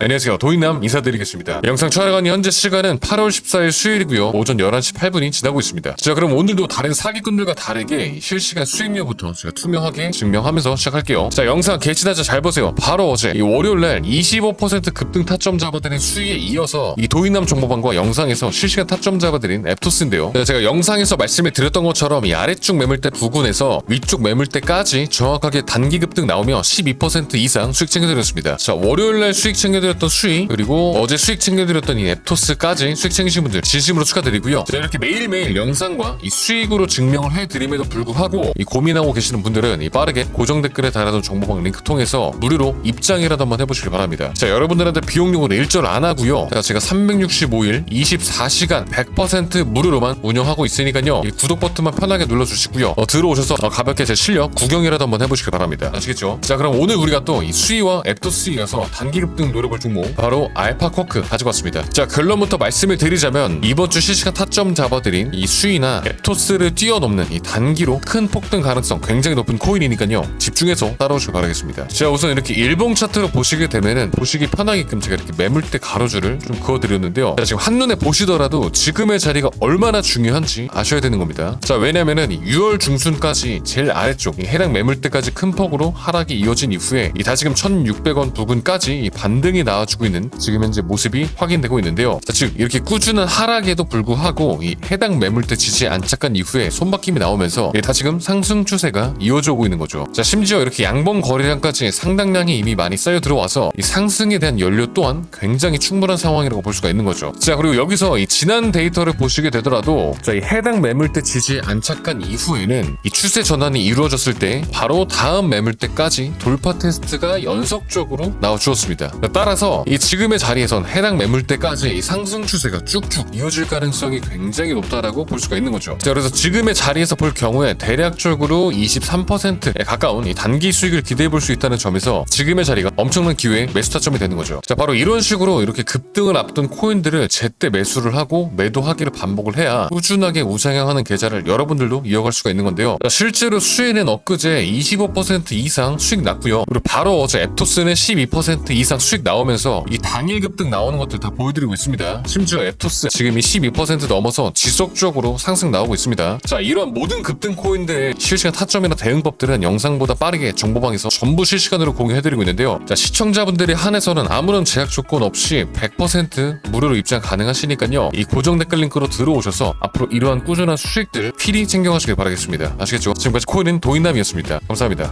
안녕하세요. 도인남 인사드리겠습니다. 영상 촬영한 현재 시간은 8월 14일 수요일이고요. 오전 11시 8분이 지나고 있습니다. 자, 그럼 오늘도 다른 사기꾼들과 다르게 실시간 수익률부터 제가 투명하게 증명하면서 시작할게요. 자, 영상 개시나자 잘 보세요. 바로 어제 이 월요일날 25% 급등 타점 잡아드린 수위에 이어서 이 도인남 정보방과 영상에서 실시간 타점 잡아드린 앱토스인데요. 자, 제가 영상에서 말씀을 드렸던 것처럼 이 아래쪽 매물대 부근에서 위쪽 매물대까지 정확하게 단기 급등 나오며 12% 이상 수익 챙겨드렸습니다. 자, 월요일날 수익 챙겨드렸 던 수익 그리고 어제 수익 챙겨드렸던 이 앱토스까지 수익 챙기신 분들 진심으로 축하드리고요. 자, 이렇게 매일매일 영상과 이 수익으로 증명을 해드림에도 불구하고 이 고민하고 계시는 분들은 이 빠르게 고정 댓글에 달아둔 정보방 링크 통해서 무료로 입장이라도 한번 해보시길 바랍니다. 자, 여러분들한테 비용용으로 일절 안 하고요. 자, 제가 365일 24시간 100% 무료로만 운영하고 있으니까요. 이 구독 버튼만 편하게 눌러주시고요. 어, 들어오셔서 어, 가볍게 제 실력 구경이라도 한번 해보시길 바랍니다. 아시겠죠? 자, 그럼 오늘 우리가 또 이 수위와 앱토스 이어서 단기 급등 노려 볼 종목 바로 알파 쿼크 가지고 왔습니다. 자, 결론부터 말씀을 드리자면 이번 주 실시간 타점 잡아드린 이 수위나 앱토스를 뛰어넘는 이 단기로 큰 폭등 가능성 굉장히 높은 코인이니까요. 집중해서 따라오시길 바라겠습니다. 자, 우선 이렇게 일봉 차트로 보시게 되면은 보시기 편하게끔 제가 이렇게 매물대 가로줄을 좀 그어드렸는데요. 자, 지금 한눈에 보시더라도 지금의 자리가 얼마나 중요한지 아셔야 되는 겁니다. 자, 왜냐면은 이 6월 중순까지 제일 아래쪽 이 해당 매물대까지 큰 폭으로 하락이 이어진 이후에 이 다시금 1,600원 부근까지 이 반등이 나와주고 있는 지금 현재 모습이 확인되고 있는데요. 자, 즉 이렇게 꾸준한 하락에도 불구하고 이 해당 매물대 지지에 안착한 이후에 손바뀜이 나오면서 이 다시금 상승 추세가 이어져 오고 있는 거죠. 자, 심지어 이렇게 양봉 거래량까지 상당량이 이미 많이 쌓여 들어와서 이 상승에 대한 연료 또한 굉장히 충분한 상황이라고 볼 수가 있는 거죠. 자, 그리고 여기서 이 지난 데이터를 보시게 되더라도 자, 이 해당 매물대 지지에 안착한 이후에는 이 추세 전환이 이루어졌을 때 바로 다음 매물대까지 돌파 테스트가 연속적으로 나와 주었습니다. 따라서 이 지금의 자리에선 해당 매물대까지 이 상승 추세가 쭉쭉 이어질 가능성이 굉장히 높다라고 볼 수가 있는 거죠. 자, 그래서 지금의 자리에서 볼 경우에 대략적으로 23%에 가까운 이 단기 수익을 기대해 볼 수 있다는 점에서 지금의 자리가 엄청난 기회의 매수 타점이 되는 거죠. 자, 바로 이런 식으로 이렇게 급등을 앞둔 코인들을 제때 매수를 하고 매도하기를 반복을 해야 꾸준하게 우상향하는 계좌를 여러분들도 이어갈 수가 있는 건데요. 자, 실제로 수혜는 엊그제 25% 이상 수익 났고요. 그리고 바로 어제 앱토스는 12% 이상 수익 나오면 서 이 당일 급등 나오는 것들 다 보여드리고 있습니다. 심지어 앱토스 지금 이 12% 넘어서 지속적으로 상승 나오고 있습니다. 자, 이런 모든 급등 코인들의 실시간 타점이나 대응법들은 영상보다 빠르게 정보방에서 전부 실시간으로 공유해드리고 있는데요. 자, 시청자분들이 한해서는 아무런 제약 조건 없이 100% 무료로 입장 가능하시니까요. 이 고정 댓글 링크로 들어오셔서 앞으로 이러한 꾸준한 수익들 필히 챙겨가시길 바라겠습니다. 아시겠죠? 지금까지 코인은 도인남이었습니다. 감사합니다.